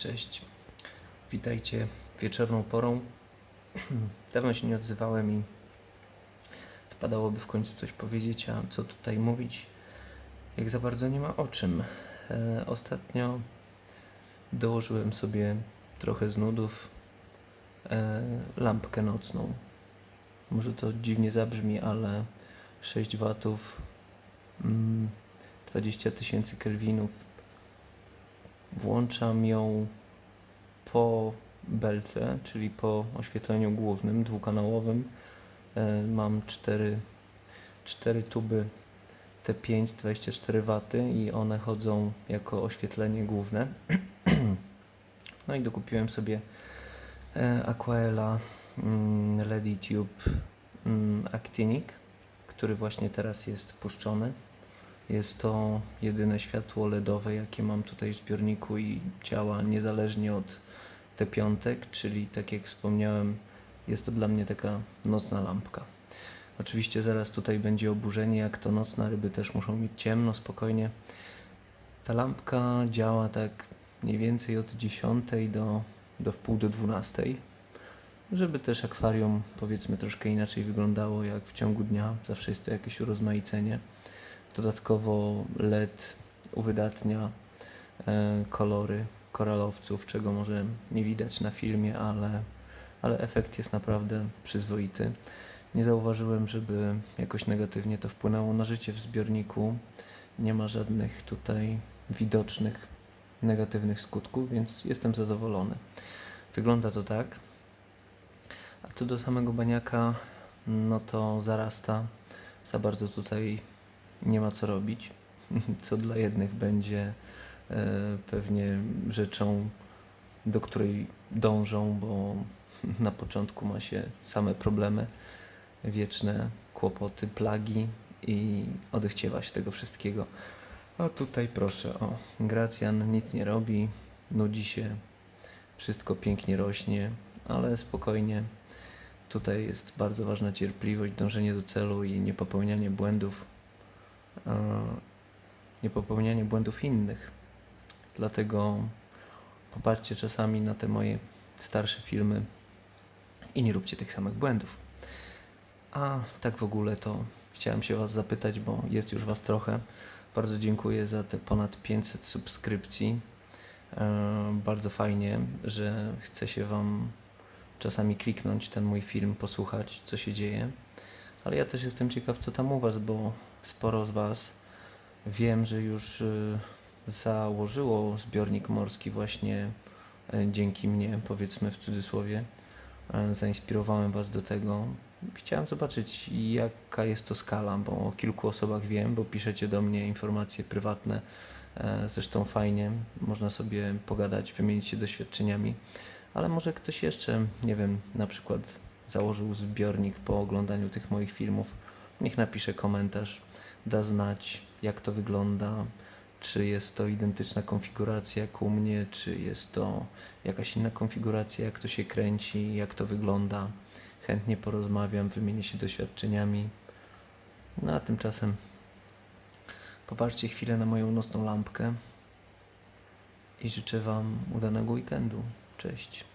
Cześć. Witajcie wieczorną porą. Dawno się nie odzywałem i wypadałoby w końcu coś powiedzieć, a co tutaj mówić, jak za bardzo nie ma o czym. E, ostatnio dołożyłem sobie trochę z nudów e, lampkę nocną. Może to dziwnie zabrzmi, ale 6 watów, mm, 20 tysięcy kelwinów. Włączam ją po belce, czyli po oświetleniu głównym, dwukanałowym. E, Mam cztery, cztery tuby T5 24 W i one chodzą jako oświetlenie główne. No i dokupiłem sobie e, Aquaela mm, LED Tube mm, Actinic, który właśnie teraz jest puszczony. Jest to jedyne światło LEDowe, jakie mam tutaj w zbiorniku i działa niezależnie od te piątek, czyli tak jak wspomniałem, jest to dla mnie taka nocna lampka. Oczywiście zaraz tutaj będzie oburzenie, jak to nocna, ryby też muszą mieć ciemno, spokojnie. Ta lampka działa tak mniej więcej od 10 do, do wpół do 12, żeby też akwarium powiedzmy troszkę inaczej wyglądało jak w ciągu dnia. Zawsze jest to jakieś urozmaicenie. Dodatkowo LED uwydatnia e, kolory koralowców, czego może nie widać na filmie, ale, ale efekt jest naprawdę przyzwoity. Nie zauważyłem, żeby jakoś negatywnie to wpłynęło na życie w zbiorniku. Nie ma żadnych tutaj widocznych negatywnych skutków, więc jestem zadowolony. Wygląda to tak. A co do samego baniaka, no to zarasta. Za bardzo tutaj nie ma co robić. Co dla jednych będzie e, pewnie rzeczą, do której dążą, bo na początku ma się same problemy, wieczne kłopoty, plagi i odechciewa się tego wszystkiego. A tutaj proszę, o, Gracjan nic nie robi, nudzi się, wszystko pięknie rośnie, ale spokojnie. Tutaj jest bardzo ważna cierpliwość, dążenie do celu i niepopełnianie błędów, e, niepopełnianie błędów innych. Dlatego popatrzcie czasami na te moje starsze filmy i nie róbcie tych samych błędów. A tak w ogóle to chciałem się Was zapytać, bo jest już Was trochę. Bardzo dziękuję za te ponad 500 subskrypcji. E, Bardzo fajnie, że chce się Wam czasami kliknąć ten mój film, posłuchać, co się dzieje. Ale ja też jestem ciekaw, co tam u Was, bo sporo z Was wiem, że już y, założyło zbiornik morski właśnie e, dzięki mnie, powiedzmy w cudzysłowie. E, Zainspirowałem Was do tego. Chciałem zobaczyć, jaka jest to skala, bo o kilku osobach wiem, bo piszecie do mnie informacje prywatne. Zresztą fajnie, można sobie pogadać, wymienić się doświadczeniami, ale może ktoś jeszcze, nie wiem, na przykład założył zbiornik po oglądaniu tych moich filmów. Niech napisze komentarz, da znać, jak to wygląda, czy jest to identyczna konfiguracja jak u mnie, czy jest to jakaś inna konfiguracja, jak to się kręci, jak to wygląda. Chętnie porozmawiam, wymienię się doświadczeniami. No a tymczasem popatrzcie chwilę na moją nocną lampkę i życzę Wam udanego weekendu. Cześć.